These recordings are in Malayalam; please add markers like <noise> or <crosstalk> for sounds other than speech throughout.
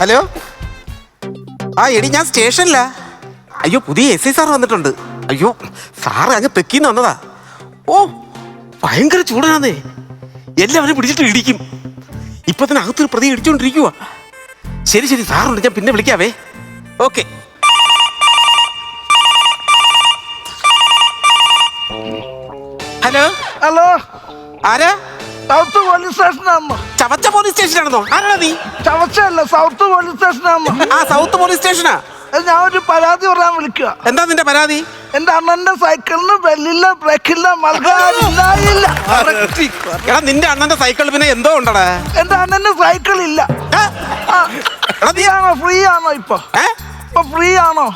ഹലോ? ആ എടി ഞാൻ സ്റ്റേഷനിലാ. അയ്യോ പുതിയ എസ് ഐ സാർ വന്നിട്ടുണ്ട്. അയ്യോ സാർ അങ്ങ് തെക്കിന്ന് വന്നതാ. ഓ ഭയങ്കര ചൂടാണേ. എല്ലാവരും പിടിച്ചിട്ട് ഇടിക്കും. ഇപ്പൊ തന്നെ അകത്തൊരു പ്രതി ഇടിച്ചോണ്ടിരിക്കുവാ. ശരി ശരി സാറുണ്ട്. ഞാൻ പിന്നെ വിളിക്കാവേ. ഓക്കെ. ഹലോ? ഹലോ? ആരാ? സൗത്ത് പോലീസ് സ്റ്റേഷനാണോ ചവച്ച പോലീസ് സ്റ്റേഷനാണെന്നോ? ആരാ നീ? ചവച്ചല്ല സൗത്ത് പോലീസ് സ്റ്റേഷനാണോ ആ സൗത്ത് പോലീസ് സ്റ്റേഷനാ? ഞാൻ ഒരു പരാതി പറയാൻ വിളിക്കുക എന്താ നിന്റെ പരാതി? എന്റെ അണ്ണന്റെ സൈക്കിളിന് ബെല്ലില്ല ബ്രേക്കില്ല മൽകാരില്ല എടാ നിന്റെ അണ്ണന്റെ സൈക്കിൾ പിന്നെ എന്തോ ഉണ്ടടാ? എന്റെ അണ്ണന്റെ സൈക്കിൾ ഇല്ല ഫ്രീ ആണോ ഫ്രീ ആണോ ഇപ്പൊ? ഇപ്പൊ? ഫ്രീ ആണോ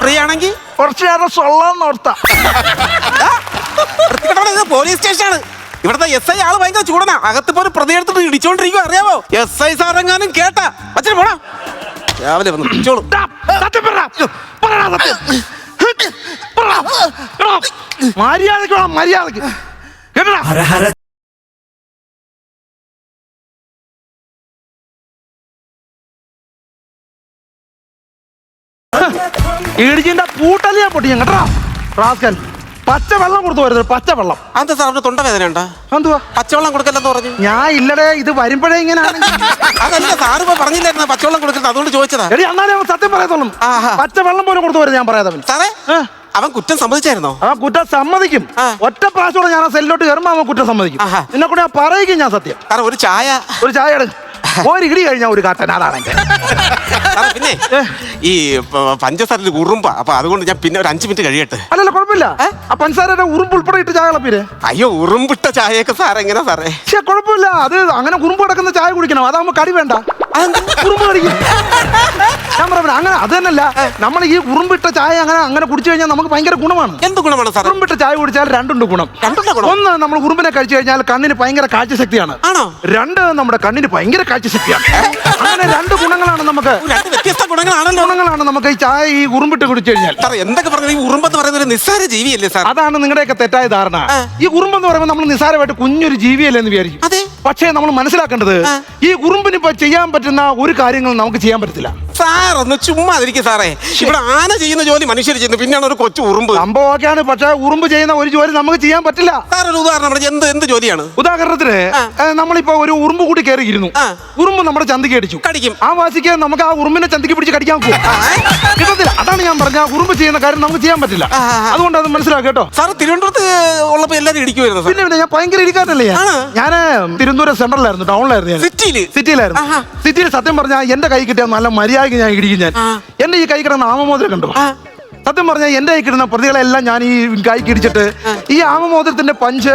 ഫ്രീ ആണെങ്കിൽ കുറച്ചു നേരം ഇത് പോലീസ് സ്റ്റേഷനാണ്. ഇവിടുത്തെ എസ് ഐ ആൾ ഭയങ്കര ചൂടനാ. അകത്ത് പോലും പ്രതി എടുത്തിട്ട് ഇടിച്ചോണ്ടിരിക്കും അറിയാമോ എസ് ഐ സാറെങ്ങാനും കേട്ടാ. അച്ഛൻ പോടാ. രാവിലെ വന്ന് മര്യാദക്കോ മര്യാദയ്ക്ക് വേണം മര്യാദയ്ക്ക് കേട്ടടാ? ഇടിച്ചിന്റെ പൂട്ടല്ലേ ഞാൻ പൊട്ടി ഞാൻ കേട്ടോ റാസ്കൽ. പച്ച വെള്ളം കൊടുത്തു വരുന്നത് പച്ചവെള്ളം. വെള്ളം അതെന്താ സാറിന് തൊണ്ടവേദന ഉണ്ടോ എന്തുവാ? പച്ചവെള്ളം കൊടുക്കല്ലെന്ന് പറഞ്ഞു. ഞാൻ ഇല്ലടേ ഇത് വരുമ്പോഴേ ഇങ്ങനെ അതല്ല സാറ് ഇപ്പൊ പറഞ്ഞില്ലായിരുന്നു പച്ചവെള്ളം കൊടുക്കുന്നത്? അതുകൊണ്ട് ചോദിച്ചതാ. എടി അന്നാലേ അവൻ സത്യം പറയത്തുള്ളൂ. പച്ചവെള്ളം പോലും കൊടുത്തു വരുന്നത് ഞാൻ പറയാതെ അവന്. സാറേ അവൻ കുറ്റം സമ്മതിച്ചായിരുന്നോ? അവൻ കുറ്റം സമ്മതിക്കും. ഒറ്റ പ്രാവശ്യം ഞാൻ ആ സെല്ലിലോട്ട് കയറുമ്പോ അവൻ കുറ്റം സമ്മതിക്കും. എന്നെ നിന്നെ കൂടെ ഞാൻ പറയുകയും ഞാൻ സത്യം. സാറേ ഒരു ചായ. ഒരു ചായ എടു ഒരു ഇടി കഴിഞ്ഞാൽ ഒരു കാട്ടൻ. അതാണെങ്കിൽ സാറേ പിന്നെ ഈ പ- പഞ്ചസാരയിൽ ഉറുമ്പ. അപ്പൊ അതുകൊണ്ട് ഞാൻ പിന്നെ ഒരു അഞ്ചു മിനിറ്റ് കഴിയട്ടെ. അല്ലല്ല കുഴപ്പമില്ല. ആ പഞ്ചസാരയുടെ ഉറുമ്പ് ഉൾപ്പെടെ ഇട്ട് ചായ കളപ്പീര് അയ്യോ ഉറുമ്പിട്ട ചായയൊക്കെ സാർ എങ്ങനെ സാറേ? പക്ഷെ കുഴപ്പമില്ല. അത് അങ്ങനെ ഉറുമ്പ് കിടക്കുന്ന ചായ കുടിക്കണം. അതാകുമ്പോ കടി വേണ്ട. ഞാൻ പറഞ്ഞു അങ്ങനെ അത് തന്നെയല്ല. നമ്മൾ ഈ ഉറുമ്പിട്ട ചായ അങ്ങനെ അങ്ങനെ കുടിച്ചു കഴിഞ്ഞാൽ നമുക്ക് ഭയങ്കര ഗുണമാണ്. എന്ത് ഗുണമാണ് സാറേ? ഉറുമ്പിട്ട ചായ കുടിച്ചാൽ രണ്ടുണ്ട് ഗുണം. ഒന്ന് നമ്മൾ ഉറുമ്പിനെ കഴിച്ചു കഴിഞ്ഞാൽ കണ്ണിന് ഭയങ്കര കാഴ്ചശക്തിയാണ്. രണ്ട് നമ്മുടെ കണ്ണിന് ഭയങ്കര കാഴ്ചശക്തിയാണ്. അങ്ങനെ രണ്ട് ഗുണങ്ങളാണ് നമുക്ക്. രണ്ട് വ്യത്യസ്ത ഗുണങ്ങളാണല്ലോ. ഗുണങ്ങളാണ് നമുക്ക് ഈ ചായ ഈ ഉറുമ്പിട്ട് കുടിച്ചു കഴിഞ്ഞാൽ. സാർ എന്തൊക്കെ പറഞ്ഞു ഈ ഉറുമ്പെന്ന് പറയുന്ന ഒരു നിസ്സാര ജീവിയല്ലേ സാർ അതാണ് നിങ്ങളുടെയൊക്കെ തെറ്റായ ധാരണ. ഈ ഉറുമ്പെന്ന് പറയുമ്പോൾ നമ്മൾ നിസ്സാരമായിട്ട് കുഞ്ഞൊരു ജീവിയല്ലേ എന്ന് വിചാരിക്കും. പക്ഷേ നമ്മൾ മനസ്സിലാക്കേണ്ടത് ഈ ഉറുമ്പിന് ഇപ്പൊ ചെയ്യാൻ പറ്റുന്ന ഒരു കാര്യങ്ങളും നമുക്ക് ചെയ്യാൻ പറ്റത്തില്ല. സാർ ഒന്ന് ചുമ്മാ അതിരിക്കും സാറേ ഇവിടെ ആന ചെയ്യുന്ന ജോലി മനുഷ്യർ ചെയ്യുന്നു. പിന്നെയാണ് ഒരു കൊച്ചു ഉറുമ്പ്. സംഭവമൊക്കെയാണ് പക്ഷെ ഉറുമ്പ് ചെയ്യുന്ന ഒരു ജോലി നമുക്ക് ചെയ്യാൻ പറ്റില്ല. സാർ ഒരു ഉദാഹരണം എന്ത് എന്ത് ജോലിയാണ്? ഉദാഹരണത്തിന്. നമ്മളിപ്പോ ഒരു ഉറുമ്പ് കൂടി കയറിയിരുന്നു. ഉറുമ്പ് നമ്മുടെ ചന്തക്ക് അടിച്ചു. കടിക്കും. ആ വാശിക്ക് നമുക്ക് ആ ഉറുമ്പിനെ ചന്തക്ക് പിടിച്ച് കടിക്കാൻ കിട്ടത്തില്ല. അതാണ് ഞാൻ പറഞ്ഞ ഉറുമ്പ് ചെയ്യുന്ന കാര്യം നമുക്ക് ചെയ്യാൻ പറ്റില്ല. അതുകൊണ്ട് അത് മനസ്സിലാക്കുക കേട്ടോ. സാർ തിരുവനന്തപുരത്ത് ഉള്ളപ്പോ എല്ലാരും ഇടിക്കുമായിരുന്നു പിന്നെ പിന്നെ ഞാൻ ഭയങ്കര ഇടിക്കാറില്ലേ ഞാൻ? ആണോ? തിരുവനന്തപുരം സെൻട്രലായിരുന്നു ടൗണിലായിരുന്നു ഞാൻ. സിറ്റിയിൽ? സിറ്റിയിലായിരുന്നു. സിറ്റിയിൽ സത്യം പറഞ്ഞാൽ എന്റെ കൈ കിട്ടിയ നല്ല മര്യാദയ്ക്ക് ഞാൻ ഇടിക്കും ഞാൻ. എന്റെ ഈ കൈ കിടന്ന ആമമോതിരം കണ്ടോ? സത്യം പറഞ്ഞാൽ എന്റെ കൈ കിട്ടുന്ന പ്രതികളെല്ലാം ഞാൻ ഈ കൈ കിടിച്ചിട്ട് ഈ ആമമോദരത്തിന്റെ പഞ്ച്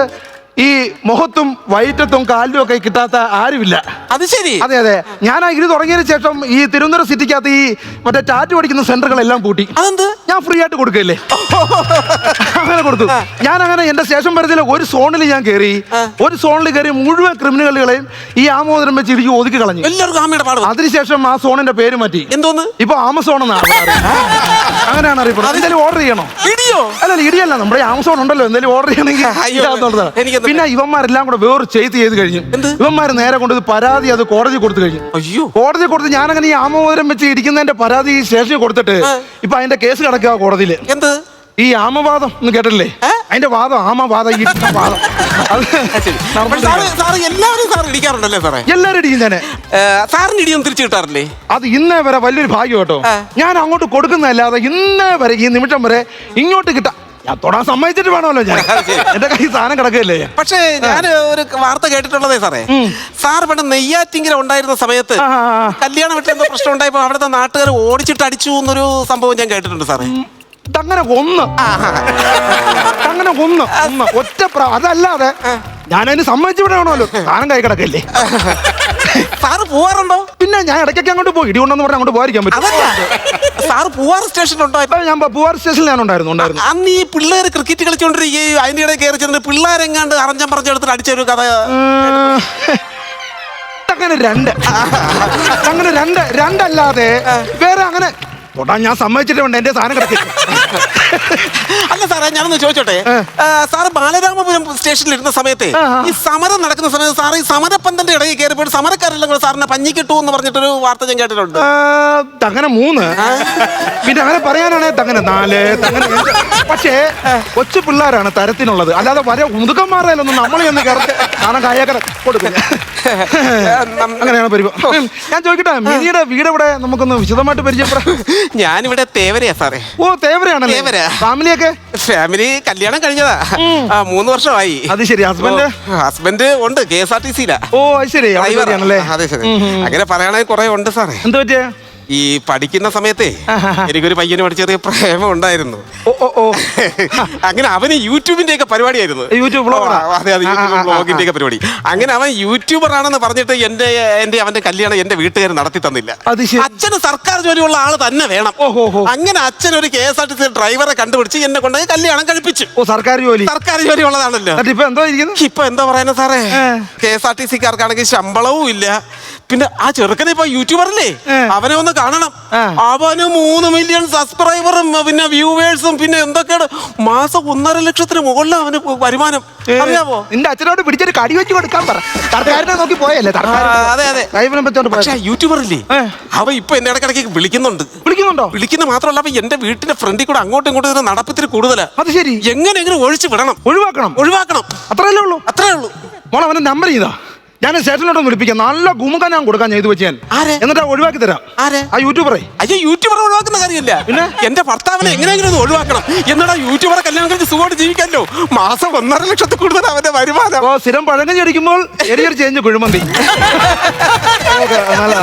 ഈ മുഖത്തും വയറ്റത്തും കാലിലും ഒക്കെ കിട്ടാത്ത ആരുമില്ല. അത് ശരി. അതെ അതെ. ഞാൻ ആ ഇടി തുടങ്ങിയതിന് ശേഷം ഈ തിരുവനന്തപുരം സിറ്റിക്കകത്ത് ഈ മറ്റേ ടാറ്റു പഠിക്കുന്ന സെന്ററുകളെല്ലാം പൂട്ടി. അതെന്ത്? ഞാൻ ഫ്രീ ആയിട്ട് കൊടുക്കല്ലേ? അങ്ങനെ കൊടുത്തു. ഞാൻ അങ്ങനെ എന്റെ സ്റ്റേഷൻ പരിധിയിലെ ഒരു സോണിൽ ഞാൻ കയറി ഒരു സോണിൽ കയറി മുഴുവൻ ക്രിമിനലുകളെയും ഈ ആമോദരം വെച്ച് ഇടിച്ച് ഒതുക്കി കളഞ്ഞു. എല്ലാവർക്കും ആമയുടെ പാട് വന്നു. അതിനുശേഷം ആ സോണിന്റെ പേര് മാറ്റി. എന്തോന്ന്? ഇപ്പൊ ആമസോൺ എന്നാണ് അങ്ങനെയാണ് അറിയപ്പെടുന്നത്. എന്തെങ്കിലും ഓർഡർ ചെയ്യണോ? ഇടിയോ? അല്ല ഇടിയല്ല. നമ്മുടെ ആമസോൺ ഉണ്ടല്ലോ. എന്തെങ്കിലും ഓർഡർ ചെയ്യണമെങ്കിൽ പിന്നെ ഇവന്മാരെല്ലാം കൂടെ വേറെ ചെയ്ത് ചെയ്ത് കഴിഞ്ഞു? ഇവന്മാർ നേരെ കൊണ്ട് പരാതി അത് കോടതി കൊടുത്തു കഴിഞ്ഞു. അയ്യോ. കോടതി കൊടുത്ത് ഞാൻ അങ്ങനെ ഈ ആമോദരം വെച്ച് ഇടിക്കുന്നതിന്റെ പരാതി ഈ സ്റ്റേഷനിൽ കൊടുത്തിട്ട്. ഇപ്പൊ അതിന്റെ കേസ് കിടക്കുക കോടതിയിൽ എന്ത്? ഈ ആമവാദം എന്ന് കേട്ടില്ലേ? അതിന്റെ വാദം ആമവാദം ഈ വാദം. എല്ലാവരും സാർ ഇടിക്കാറുണ്ടല്ലേ സാറേ? എല്ലാവരും ഇടിക്കും തന്നെ. സാറിന് ഇടിയൊന്നും തിരിച്ചു കിട്ടാറില്ലേ? അത് ഇന്നേ വരെ വലിയൊരു ഭാഗ്യം കേട്ടോ. ഞാൻ അങ്ങോട്ട് കൊടുക്കുന്നതല്ലാതെ ഇന്നേ വരെ ഈ നിമിഷം വരെ ഇങ്ങോട്ട് കിട്ടാ ഞാൻ തൊടാൻ സമ്മതിച്ചിട്ട് വേണമല്ലോ ഞാൻ. <laughs> എന്റെ കൈ സാധനം കിടക്കുകയല്ലേ പക്ഷേ ഞാൻ ഒരു വാർത്ത കേട്ടിട്ടുള്ളതേ സാറേ. സാർ ഇവിടെ നെയ്യാറ്റിങ്കര ഉണ്ടായിരുന്ന സമയത്ത് കല്യാണം എന്തോ പ്രശ്നം ഉണ്ടായപ്പോ അവിടുത്തെ നാട്ടുകാർ ഓടിച്ചിട്ട് അടിച്ചു എന്നൊരു സംഭവം ഞാൻ കേട്ടിട്ടുണ്ട് സാറേ. അങ്ങനെ ഒന്ന് അങ്ങനെ ഒന്ന് ഒന്ന് ഒറ്റ അതല്ലാതെ ഞാനതിന് സമ്മതിച്ചു വിടണമല്ലോ സാധനം കൈ കിടക്കല്ലേ സാറ് പോവാറുണ്ടോ? പിന്നെ ഞാൻ ഇടയ്ക്കൊക്കെ അങ്ങോട്ട് പോയി. ഇടികൊണ്ടെന്ന് പറഞ്ഞാൽ അങ്ങോട്ട് പോയിരിക്കാൻ പറ്റും. അതല്ല. സാറ് പൂവാർ സ്റ്റേഷനിലുണ്ടോ അപ്പൊ ഞാൻ പൂവാർ സ്റ്റേഷനിൽ ഞാൻ ഉണ്ടായിരുന്നു ഉണ്ടായിരുന്നു. അന്ന് ഈ പിള്ളേർ ക്രിക്കറ്റ് കളിച്ചോണ്ടിരിക്കുകയും അതിന്റെ ഇടയിൽ കയറി ചെന്നിട്ട് പിള്ളേരെങ്ങാണ്ട് അറിഞ്ഞം പറഞ്ഞെടുത്തിട്ട് അടിച്ചൊരു കഥ. ഉം. അങ്ങനെ രണ്ട്. അങ്ങനെ രണ്ട് രണ്ടല്ലാതെ വേറെ അങ്ങനെ തൊടാൻ ഞാൻ സമ്മതിച്ചിട്ടുണ്ട് എന്റെ സാധനം കിടക്കില്ല അല്ല സാറേ ഞാനൊന്ന് ചോദിച്ചോട്ടെ? സാറ് ബാലരാമപുരം സ്റ്റേഷനിൽ ഇരുന്ന സമയത്തെ. ഈ സമരം നടക്കുന്ന സമയത്ത് സാറ് ഈ സമരപ്പന്തന്റെ ഇടയിൽ കയറിപ്പോയി സമരക്കാരെല്ലാം കൂടെ സാറിനെ പഞ്ഞിക്കിട്ടു എന്ന് പറഞ്ഞിട്ടൊരു വാർത്ത ഞാൻ കേട്ടിട്ടുണ്ട്. അങ്ങനെ മൂന്ന്. പിന്നെ അങ്ങനെ പറയാനാണെ തങ്ങനെ നാല് തങ്ങനെ പക്ഷേ കൊച്ചു പിള്ളേരാണ് തരത്തിനുള്ളത്. അല്ലാതെ വരെ മുതുക്കന്മാരായാലൊന്നും നമ്മളെ ഒന്ന് കാരണം കായകര കൊടുക്കില്ല അങ്ങനെയാണ് പരിപാടി ഞാൻ ചോദിക്കട്ടെ മിനിയുടെ വീട് ഇവിടെ നമുക്കൊന്ന് വിശദമായിട്ട് പരിചയപ്പെടാം. ഞാനിവിടെ തേവരയാ സാറേ. ഓ തേവരയാണല്ലേ? തേവര. ഫാമിലിയൊക്കെ? ഫാമിലി കല്യാണം കഴിഞ്ഞതാ. ആ മൂന്ന് വർഷമായി. അത് ശരി ഹസ്ബൻഡ്? ഹസ്ബൻഡ് ഉണ്ട് കെ എസ് ആർ ടി സിയിലാ ഓ അത് ശരി അതെ ശരി അങ്ങനെ പറയുകയാണെങ്കിൽ കുറെ ഉണ്ട് സാറേ. എന്താ പറ്റിയ? ഈ പഠിക്കുന്ന സമയത്തെ എനിക്കൊരു പയ്യന് പഠിച്ച ചെറിയ പ്രേമം ഉണ്ടായിരുന്നു അങ്ങനെ അവന് യൂട്യൂബിന്റെ ഒക്കെ പരിപാടിയായിരുന്നു. യൂട്യൂബ് അതെ അതെ യൂട്യൂബ് ബ്ലോഗിന്റെ ഒക്കെ പരിപാടി. അങ്ങനെ അവൻ യൂട്യൂബർ ആണെന്ന് പറഞ്ഞിട്ട് എന്റെ എന്റെ അവന്റെ കല്യാണം എന്റെ വീട്ടുകാർ നടത്തി തന്നില്ല. അച്ഛന് സർക്കാർ ജോലിയുള്ള ആൾ തന്നെ വേണം. അങ്ങനെ അച്ഛൻ ഒരു K S R T C ഡ്രൈവറെ കണ്ടുപിടിച്ച് എന്നെ കൊണ്ട് കല്യാണം കഴിപ്പിച്ചു. സർക്കാർ ജോലി. സർക്കാർ ജോലി ഉള്ളതാണല്ലോ. ഇപ്പൊ എന്തോ പറയുന്നത് സാറേ. കെ എസ് ആർ ടി സിക്കാർക്കാണെങ്കിൽ ശമ്പളവും ഇല്ല. പിന്നെ ആ ചെറുക്കനെ ഇപ്പൊ യൂട്യൂബർ അല്ലേ? അവനെ ഒന്ന് കാണണം. അവന് മൂന്ന് മില്യൺ സബ്സ്ക്രൈബറും പിന്നെ വ്യൂവേഴ്സും പിന്നെ എന്തൊക്കെയാണ്? മാസം ഒന്നര ലക്ഷത്തിന് മുകളിൽ അവന് വരുമാനം. അറിയാവോ? നിന്റെ അച്ഛനോട് പിടിച്ചൊരു കടി വെച്ച് കൊടുക്കാൻ പറ. സർക്കാരിനെ നോക്കി പോയല്ലേ? അതെ അതെ. ഡ്രൈവറിനെ വെച്ചോണ്ട് പക്ഷെ യൂട്യൂബറല്ലേ അവ ഇപ്പൊ എന്റെ ഇടയ്ക്കിടയ്ക്ക് വിളിക്കുന്നുണ്ട്. വിളിക്കുന്നുണ്ടോ? വിളിക്കുന്ന മാത്രമല്ല അവ എന്റെ വീട്ടിന്റെ ഫ്രണ്ടിൽ കൂടെ അങ്ങോട്ടും ഇങ്ങോട്ടും ഇതിന് നടപ്പത്തിന് കൂടുതലാ. അത് ശരി. എങ്ങനെ എങ്ങനെ ഒഴിച്ചു വിടണം. ഒഴിവാക്കണം. ഒഴിവാക്കണം. അത്രയല്ലേ ഉള്ളൂ. അത്രേ ഉള്ളൂ. മോളെ അവന്റെ നമ്പർ ചെയ്താ? ഞാൻ സ്റ്റേഷനിലോട്ട് വിളിപ്പിക്കാം. നല്ല ഗുമുഖം ഞാൻ കൊടുക്കാൻ ചെയ്തു വെച്ചാൽ ആരെ? എന്നിട്ട് ഒഴിവാക്കി തരാം. ആരെ? ആ യൂട്യൂബറെ. അയ്യോ യൂട്യൂബർ ഒഴിവാക്കുന്ന കാര്യമില്ല. പിന്നെ? എന്റെ ഭർത്താവിനെ എങ്ങനെയെങ്കിലും ഒന്ന് ഒഴിവാക്കണം. എന്നിട്ടാ യൂട്യൂബറെ കല്യാണം കഴിച്ച് സുഖമായിട്ട് ജീവിക്കാമല്ലോ. മാസം ഒന്നര ലക്ഷത്തിൽ കൂടുതൽ അവന്റെ വരുമാനം. അപ്പോ സ്ഥിരം പഴങ്കഞ്ഞി അടിക്കുമ്പോൾ ചെറിയൊരു ചേഞ്ച് കുഴിമന്തി. <laughs> ഓക്കേ, നല്ല-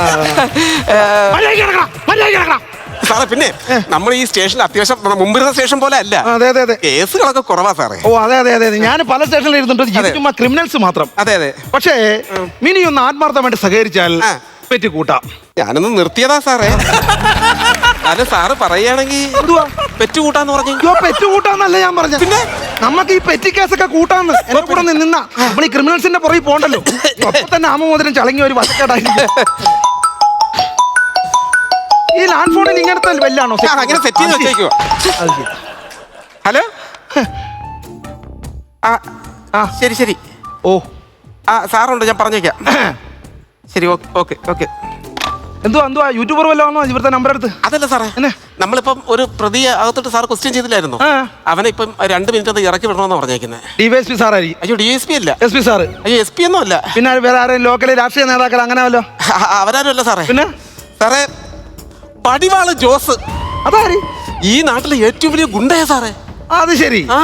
മര്യാദയ്ക്ക് കിടക്കണം, മര്യാദയ്ക്ക് കിടക്കണം. സാറേ പിന്നെ നമ്മൾ ഈ സ്റ്റേഷനിൽ അത്യാവശ്യം മുമ്പിരുന്ന സ്റ്റേഷൻ പോലെ അല്ല. അതെ അതെ അതെ. കേസുകളൊക്കെ കുറവാ സാറേ. ഓ അതെ അതെ അതെ ഞാൻ പല സ്റ്റേഷനിൽ ഇരുന്നിട്ട് ഇത് ചുമ്മാ ക്രിമിനൽസ് മാത്രം. അതെ അതെ. പക്ഷേ മിനി ഒന്ന് ആത്മാർത്ഥമായിട്ട് സഹകരിച്ചാൽ. പറ്റി കൂട്ടാം. ഞാനൊന്ന് നിർത്തിയതാ സാറേ. അത് സാറ് പറയുകയാണെങ്കിൽ എന്തുവാ? പെറ്റു കൂട്ടാന്ന് പറഞ്ഞു. അയ്യോ പെറ്റ് കൂട്ടാന്നല്ല ഞാൻ പറഞ്ഞു പിന്നെ? നമുക്ക് ഈ പെറ്റി കേസൊക്കെ കൂട്ടാന്ന്. എന്നെ കൂടെ നിന്ന നമ്മൾ ഈ ക്രിമിനൽസിന്റെ പുറകെ പോണ്ടല്ലോ. <coughs> അപ്പൊ തന്നെ ആമമോദരം ചളങ്ങി ഒരു വസക്കേടായിരിക്കും <laughs> ഈ ലാൻഡ് ഫോണിൽ ഇങ്ങനത്തെ വല്ലാണോ ആ, അങ്ങനെ സെറ്റ് ചെയ്ത് വെച്ചേക്കുവാ. ഹലോ? ആ ആ. ശരി ശരി. ഓ. ആ സാറുണ്ട് ഞാൻ പറഞ്ഞേക്കാം. ശരി ഓക്കെ ഓക്കെ ഓക്കെ. എന്തുവാ എന്തുവാ? യൂട്യൂബർ വല്ലതാണോ ഇവിടുത്തെ നമ്പർ എടുത്ത്? അതല്ല സാറേ എന്നെ? നമ്മളിപ്പം ഒരു പ്രതിയെ അകത്തോട്ട് സാർ ക്വസ്റ്റ്യൻ ചെയ്തില്ലായിരുന്നു? ആ. അവനെ ഇപ്പം രണ്ട് മിനിറ്റ് അത് ഇറക്കി വിടണമെന്ന് പറഞ്ഞേക്കുന്നത് ഡിവൈഎസ് പി സാറായിരിക്കും അയ്യോ ഡി എസ് പി അല്ല. S P sir. അയ്യോ എസ് പി ഒന്നും അല്ല. പിന്നെ വേറെ ആരെയും ലോക്കൽ രാഷ്ട്രീയ നേതാക്കൾ അങ്ങനെ വല്ലോ അവരാരും അല്ല സാറേ. പിന്നെ? സാറേ പടിവാൾ ജോസ്. അതാര്? ഈ നാട്ടിലെ ഏറ്റവും വലിയ ഗുണ്ടയ സാറേ. അത് ശരി. ആ.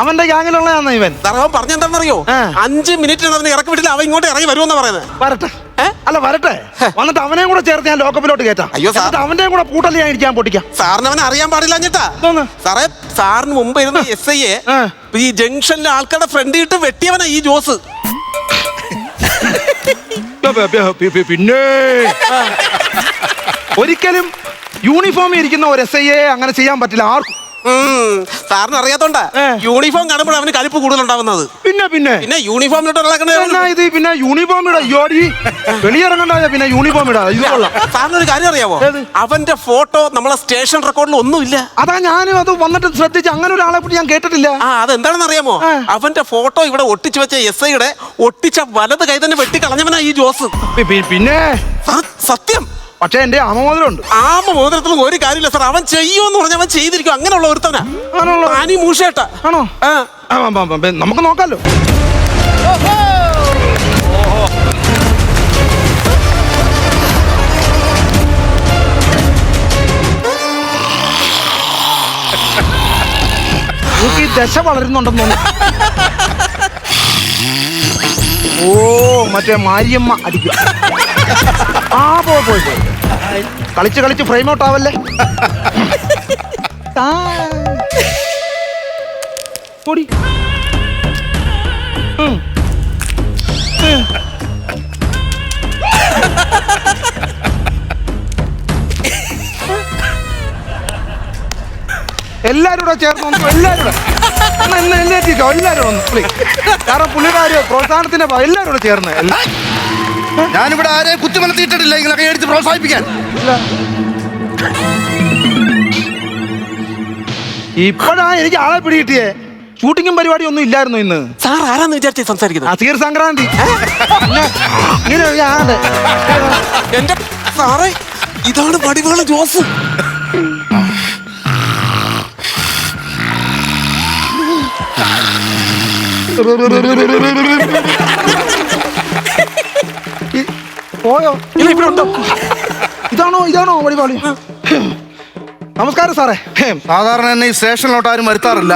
അവന്റെ ഗ്യാങ്ങിലുള്ളതാന്ന് ഇവൻ? സാറേ അവൻ പറഞ്ഞെന്താണെന്നറിയോ. അഞ്ച് മിനിറ്റ് നടന്ന് ഇറക്കി വിട്ടില്ല അവൻ ഇങ്ങോട്ട് ഇറങ്ങി വരുമെന്ന് പറയുന്നത്. വരട്ടെ? അല്ല വരട്ടെ. വന്നിട്ട് അവനെയും കൂടെ ചേർത്ത് ഞാൻ ലോക്കപ്പിലോട്ട് കയറ്റാം. അയ്യോ, സാർ. അവന്റെയും കൂടെ പൂട്ടൽ ഞാൻ ഇരിക്കാൻ പൊട്ടിക്കാം. സാറിന് അവനെ അറിയാൻ പാടില്ല ഞെട്ടാ? സാറേ സാറിന് മുമ്പ് ഇരുന്ന എസ് ഐ എ ഈ ജംഗ്ഷനിലെ ആൾക്കാരുടെ ഫ്രണ്ട് ഇട്ട് വെട്ടിയവനാ ഈ ജോസ്. പിന്നെ. ഒരിക്കലും യൂണിഫോമിൽ ഇരിക്കുന്ന ഒരു എസ് ഐ എ അങ്ങനെ ചെയ്യാൻ പറ്റില്ല. ആർക്കും. സാറിന് അറിയാത്തോണ്ടാ. യൂണിഫോം കാണുമ്പോൾ അവന് കലിപ്പ് കൂടുതലുണ്ടാവുന്നത്. പിന്നെ പിന്നെ. പിന്നെ യൂണിഫോം ഇത്? പിന്നെ യൂണിഫോം ഇടാ. അയ്യോടി പിന്നെ യൂണിഫോം ഇടാ. സാറിന് ഒരു കാര്യം അറിയാവോ? അവന്റെ ഫോട്ടോ നമ്മളെ സ്റ്റേഷൻ റെക്കോർഡിൽ ഒന്നുമില്ല. അതാ ഞാനും അത് വന്നിട്ട് ശ്രദ്ധിച്ച് അങ്ങനെ ഒരാളെ പറ്റി ഞാൻ കേട്ടിട്ടില്ല. ആ അതെന്താണെന്ന് അറിയാമോ? അവന്റെ ഫോട്ടോ ഇവിടെ ഒട്ടിച്ചു വെച്ച എസ് ഐയുടെ ഒട്ടിച്ച വലത് കൈ തന്നെ വെട്ടി കളഞ്ഞവനാ ഈ ജോസ്. പിന്നെ? സത്യം. പക്ഷെ എന്റെ അമമോദരമുണ്ട് ആമ മോതിരത്തിലും ഒരു കാര്യമില്ല സാർ. അവൻ ചെയ്യുമെന്ന് പറഞ്ഞ അവൻ ചെയ്തിരിക്കും. അങ്ങനെയുള്ള ഒരുത്തനാ ആണല്ലോ. ആനി മൂഷേട്ട ആണോ? ആ. ആ, ആ, ആ, ആ, നമുക്ക് നോക്കാലോ. ഈ ദശ വളരുന്നുണ്ടെന്ന് തോന്നുന്നു. ഓ മറ്റേ മാരിയമ്മ അടിക്കുക ആ പോയി പോയി കളിച്ച് കളിച്ച് ഫ്രെയിം ഔട്ട് ആവല്ലേ. എല്ലാരും കൂടെ ചേർന്ന് ഒന്ന് എല്ലാരും എല്ലാരും കാരണം പുള്ളിയുടെ പ്രോത്സാഹനത്തിന്റെ എല്ലാരും കൂടെ ചേർന്ന്. എല്ലാ- ഞാനിവിടെ ആരെയും കുത്തിമലത്തിയിട്ടിട്ടില്ല ഇങ്ങളൊക്കെ എടുത്ത് പ്രോത്സാഹിപ്പിക്കാൻ. ഇപ്പോഴാ എനിക്ക് ആളെ പിടികിട്ടിയേ. ഷൂട്ടിങ്ങും പരിപാടി ഒന്നും ഇല്ലായിരുന്നു ഇന്ന്. സാർ ആരാന്ന് വിചാരിച്ചേ സംസാരിക്കുന്നത്? അസീർ സംക്രാന്തി. പിന്നെ ഇങ്ങനെ ഒരു ആളുണ്ട്. എന്റെ സാറേ ഇതാണ് പടിവാള ജോസ്. <laughs> പോയോ? ഇല്ല ഇവിടെ ഉണ്ടോ? ഇതാണോ ഇതാണോ വഴിപാളി? നമസ്കാരം സാറേ. സാധാരണ എന്നെ ഈ സ്റ്റേഷനിലോട്ട് ആരും വരുത്താറില്ല.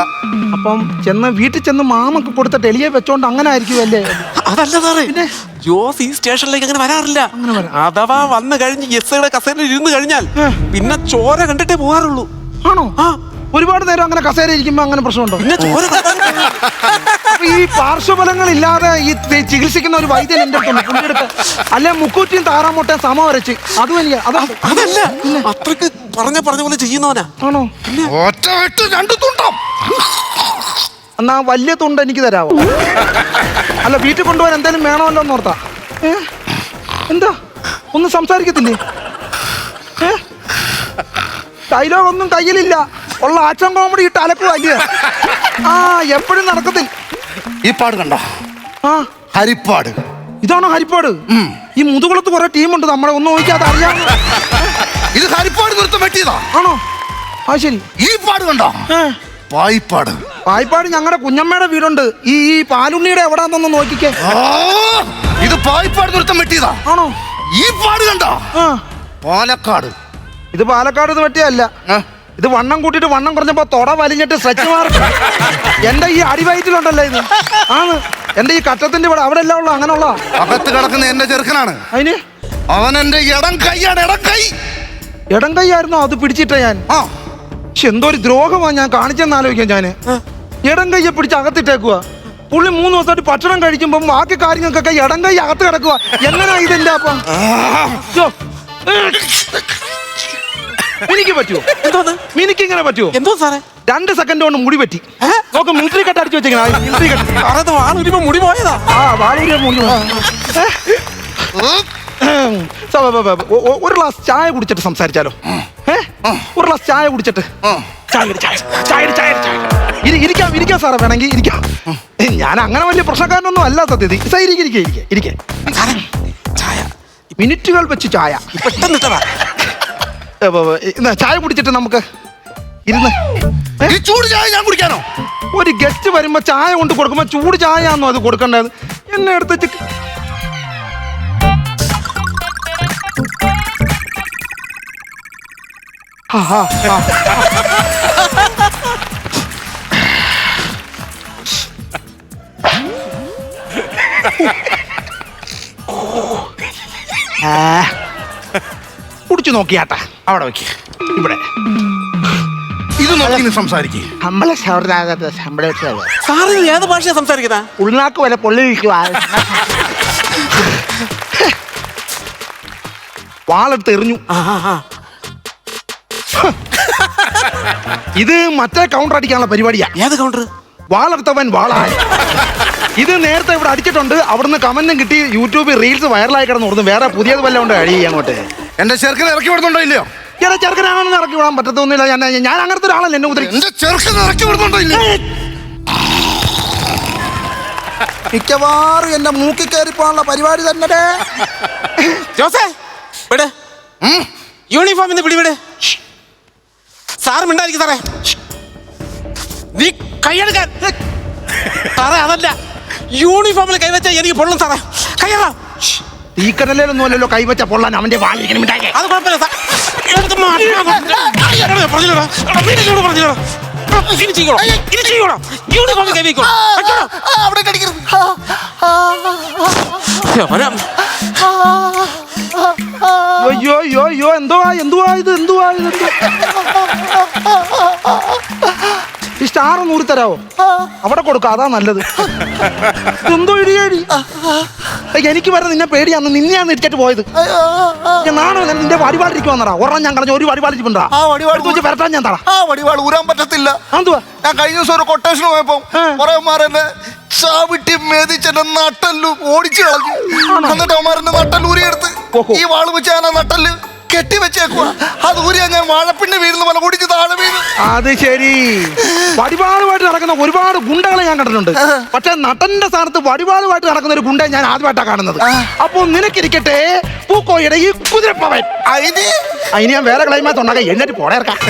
അപ്പം ചെന്ന് വീട്ടിൽ ചെന്ന് മാമക്ക് കൊടുത്ത ടെലിയെ വെച്ചോണ്ട് അങ്ങനെ ആയിരിക്കും അല്ലേ? അതല്ല സാറേ. പിന്നെ? ജോസ് ഈ സ്റ്റേഷനിലേക്ക് അങ്ങനെ വരാറില്ല. അഥവാ വന്നു കഴിഞ്ഞ് എസ് കസേരയിൽ ഇരുന്ന് കഴിഞ്ഞാൽ പിന്നെ ചോര കണ്ടിട്ടേ പോകാറുള്ളൂ. ആണോ? ആ. ഒരുപാട് നേരം അങ്ങനെ കസേര ഇരിക്കുമ്പോ അങ്ങനെ പ്രശ്നമുണ്ടോ? പിന്നെ ചോര അപ്പൊ ഈ പാർശ്വഫലങ്ങൾ ഇല്ലാതെ ഈ തി- ചികിത്സിക്കുന്ന ഒരു വൈദ്യൻ എന്റെ അടുത്തുണ്ട് പുള്ളിയെടുത്ത് അല്ലെ മുക്കൂറ്റിയും താറാമുട്ടയും സമ വരച്ച്. അതും എനിക്ക് അതാ അതല്ല അത്രയ്ക്ക് പറഞ്ഞ പറഞ്ഞ പോലെ ചെയ്യുന്നവനാ. ആണോ? ഒറ്റ വെട്ട് രണ്ടു തുണ്ടം. എന്നാ വലിയ തുണ്ട് എനിക്ക് തരാവോ? അല്ല വീട്ടിൽ കൊണ്ടുപോകാൻ എന്തായാലും വേണമല്ലോ എന്ന് ഓർത്താ. ഏ? എന്താ? ഒന്നും സംസാരിക്കത്തില്ലേ? ഏ? ഡയലോഗ് ഒന്നും കയ്യിലില്ല. ഉള്ള ആക്ഷൻ കോമഡി ഇട്ട് തലക്ക് വലിയ ആ എപ്പോഴും നടക്കത്തില്ല. ഈ പാട് കണ്ടോ? ആ. ഹരിപ്പാട്. ഇതാണോ ഹരിപ്പാട്? ഈ മുതുകുളത്ത് കുറെ ടീമുണ്ട് നമ്മളെ ഒന്നും നോക്കിയാൽ അറിയാം. ഇത് ഹരിപ്പാട് നൃത്തം വെട്ടിയതാ ആണോ? ആ ശരി. ഈ പാട് കണ്ടോ? പായിപ്പാട്. പായിപ്പാട് ഞങ്ങളുടെ കുഞ്ഞമ്മയുടെ വീടുണ്ട്. ഈ ഈ പാലുണ്ണിയുടെ എവിടാന്നൊന്ന് നോക്കിക്കേ. ഇത് പായിപ്പാട് നൃത്തം വെട്ടിയതാ ആണോ? ഈ പാട് കണ്ടോ? പാലക്കാട്. ഇത് പാലക്കാട് വെട്ടിയല്ല ഇത് വണ്ണം കൂട്ടിയിട്ട് വണ്ണം കുറഞ്ഞപ്പോ തൊട വലിഞ്ഞിട്ട് സ്ട്രെച്ച് മാർക്ക് എന്റെ ഈ അടിവയറ്റിലുണ്ടല്ലേ ഇത്. ആണ്. എന്റെ ഈ കറ്റത്തിന്റെ ഇവിടെ അവിടെ എല്ലാം ഉള്ള അങ്ങനെയുള്ള അകത്ത് കിടക്കുന്ന എന്റെ ചെറുക്കനാണ്. അതിന്? അവൻ എന്റെ ഇടം കൈയാണ് ഇടം കൈ. ഇടം കൈയായിരുന്നു അത് പിടിച്ചിട്ട ഞാൻ. ആ. പക്ഷെ എന്തോ ഒരു ദ്രോഹമാ ഞാൻ കാണിച്ചെന്ന് ആലോചിക്കാം ഞാൻ. ഇടം കൈയെ പിടിച്ച് അകത്തിട്ടേക്കുക പുള്ളി മൂന്ന് ദിവസമായിട്ട് ഭക്ഷണം കഴിക്കുമ്പോൾ ബാക്കി കാര്യങ്ങൾക്കൊക്കെ ഇടം കൈ അകത്ത് കിടക്കുക എങ്ങനെയാ ഇതെന്റെ അപ്പം? മിനിക്ക് പറ്റുമോ എന്തോന്ന്? മിനിക്ക് ഇങ്ങനെ പറ്റുമോ എന്തോ സാറേ? രണ്ട് സെക്കൻഡ് കൊണ്ട് മുടി പറ്റി? നോക്ക് മിലിറ്ററി കട്ട് അടിച്ചു വെച്ചേക്കണം മിലിറ്ററി കട്ട് സാറേ അത് വാളൊരുമ്പോ മുടി പോയതാ. ആ വാളൂരിയ മുടി ഒരു ഗ്ലാസ് ചായ കുടിച്ചിട്ട് സംസാരിച്ചാലോ? ഏ? ഒരു ഗ്ലാസ് ചായ കുടിച്ചിട്ട്. ചായ ചായ ചായ ചായ ഇരിക്കാം ഇരിക്കാം സാറേ വേണമെങ്കിൽ ഇരിക്കാം. ഞാൻ അങ്ങനെ വലിയ പ്രശ്നക്കാരനൊന്നും അല്ല സത്യത്തിൽ. സാർ ഇരിക്കെ ഇരിക്കെ ഇരിക്കെ ഇരിക്കെ. മിനിറ്റുകൾ വെച്ച് ചായ. പെട്ടെന്ന് ചായ കുടിച്ചിട്ട് നമുക്ക് ഇരുന്ന്. ഈ ചൂട് ചായ ഞാൻ കുടിക്കാനോ? ഒരു ഗസ്റ്റ് വരുമ്പോ ചായ കൊണ്ട് കൊടുക്കുമ്പോ ചൂട് ചായയാന്നോ അത് കൊടുക്കേണ്ടത്? എന്നെ എടുത്ത്. കുടിച്ചു നോക്കിയാട്ടാ. അവിടെ വെക്ക്. ഇവിടെ. ഇത് നോക്കി സംസാരിക്കേ. നമ്മളെ സൗഹൃദാകത്ത് സംഭവിച്ചത് സാറ് ഇത് ഏത് ഭാഷയാ സംസാരിക്കുന്ന? ഉൾനാക്ക് വരെ പൊള്ളിരിക്കുക വാളെടുത്ത് എറിഞ്ഞു. ഇത് മറ്റേ കൗണ്ടർ അടിക്കാനുള്ള പരിപാടിയാ. ഏത് കൗണ്ടർ വാളെടുത്തവൻ വാളായ. ഇത് നേരത്തെ ഇവിടെ അടിച്ചിട്ടുണ്ട്. അവിടുന്ന് കമന്റും കിട്ടി. യൂട്യൂബിൽ റീൽസ് വൈറലായി കിടന്നു വേറെ പുതിയത് വല്ലതും ഉണ്ട്? അടി അങ്ങോട്ട്. എന്റെ ചെറുക്കനെ ഇറക്കി വിടുന്നുണ്ടോ ഇല്ലയോ? എന്റെ ചെറുക്കനാണെന്ന് ഇറക്കി വിടാൻ പറ്റത്തൊന്നുമില്ല. ഞാൻ ഞാൻ അങ്ങനത്തെ ഒരാളല്ല എന്നെ മുതൽ എന്റെ ചെറുക്കനെ ഇറക്കി വിടുന്നുണ്ടോ ഇല്ലയോ? മിക്കവാറും എന്റെ മൂക്കി കയറിപ്പോണുള്ള പരിപാടി തന്നെ ജോസേ വിട്? യൂണിഫോം ഇന്ന് പിടിവിട്. സാർ മിണ്ടായിരിക്കും സാറേ. നീ കൈയെടുക്കാൻ. സാറേ അതല്ല. യൂണിഫോമിൽ കൈവച്ചാൽ എനിക്ക് പൊള്ളും സാറേ. കൈയറാ ഈ കടലിലൊന്നും അല്ലല്ലോ കൈവച്ച പൊള്ളാൻ അവന്റെ മിണ്ടായി അത് കുഴപ്പമില്ല സാർ എടുത്ത് മാറ്റണം. എടാ, പറഞ്ഞില്ലെടാ. പറഞ്ഞില്ലെടാ. എടാ, ഇനി ചെയ്യണം ഇനി ചെയ്യണം യൂണിഫോമിൽ കൈ വെക്കണം അവിടെ കടിക്കരുത് അയ്യോ അയ്യോ അയ്യോ എന്തുവാ എന്തുവാ ഇത്? എന്തുവാ ഇത്? എന്തുവാ? ഈ സ്റ്റാർ ഒന്ന് ഊരിത്തരാവോ അവിടെ കൊടുക്കുക അതാ നല്ലത്. എന്തോ ഇടിയേടി എനിക്ക് വരെ നിന്നെ പേടിയാന്ന് നിന്നെയാണ് ഇരിക്കട്ട് പോയത്. നാണോ നിന്റെ വടിപാടിരിക്കും വന്നടാ ഒരെണ്ണം ഞാൻ കളഞ്ഞ ഒരു വടിപാടിരിപ്പുണ്ടാ വരട്ടാൻ ഞാൻ തടാ. ആ വടിവാൾ ഊരാൻ പറ്റത്തില്ല. എന്തുവാ? ഞാൻ കഴിഞ്ഞ ദിവസം ഒരു കൊട്ടേഷൻ പോയപ്പോ ആ. കുറെ മാരെന്നെ ചാവിട്ടി മേതിച്ചെന്നെ നട്ടല്ലു ഓടിച്ചു കളഞ്ഞു. എന്നിട്ട് അവന്മാരെന്നെ നട്ടൽ ഊരിയെടുത്ത്. ഓഹോ. ഈ വാൾ വെച്ച് ഞാൻ നട്ടൽ കെട്ടി അത് ഊരിയാ ഞാൻ വാഴപ്പിണ്ടി വീഴുന്ന പോലെ ഓടിച്ച് താഴെ വീണ് അത് ശരി. വടിവാളുമായിട്ട് നടക്കുന്ന ഒരുപാട് ഗുണ്ടകളെ ഞാൻ കണ്ടിട്ടുണ്ട്. പക്ഷെ നടന്റെ സ്ഥാനത്ത് വടിവാളുമായിട്ട് നടക്കുന്ന ഒരു ഗുണ്ടയെ ഞാൻ ആദ്യമായിട്ടാണ് കാണുന്നത്. അപ്പൊ നിനക്കിരിക്കട്ടെ പൂക്കോയുടെ ഈ കുതിരപ്പവൻ. അതിന് അതിന് ഞാൻ വേറെ ക്ലൈമാറ്റ് ഉണ്ടാക്കാം. എന്നിട്ട് പോടേർക്കാം <laughs>